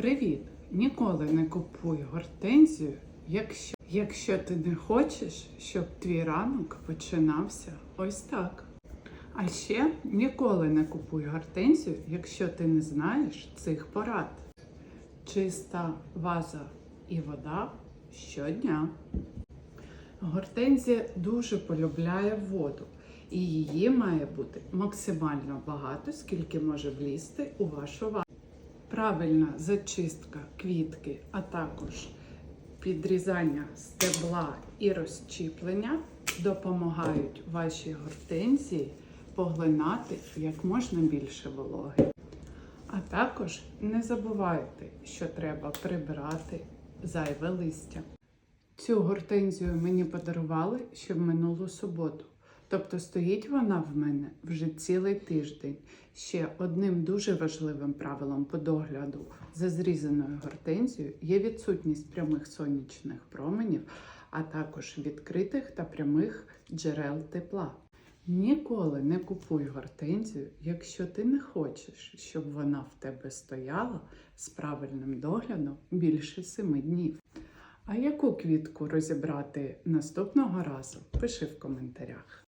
Привіт! Ніколи не купуй гортензію, якщо, якщо ти не хочеш, щоб твій ранок починався ось так. А ще ніколи не купуй гортензію, якщо ти не знаєш цих порад. Чиста ваза і вода щодня. Гортензія дуже полюбляє воду, і її має бути максимально багато, скільки може влізти у вашу вазу. Правильна зачистка квітки, а також підрізання стебла і розчіплення допомагають вашій гортензії поглинати як можна більше вологи. А також не забувайте, що треба прибирати зайве листя. Цю гортензію мені подарували ще в минулу суботу. Тобто стоїть вона в мене вже цілий тиждень. Ще одним дуже важливим правилом по догляду за зрізаною гортензією є відсутність прямих сонячних променів, а також відкритих та прямих джерел тепла. Ніколи не купуй гортензію, якщо ти не хочеш, щоб вона в тебе стояла з правильним доглядом більше семи днів. А яку квітку розібрати наступного разу? Пиши в коментарях.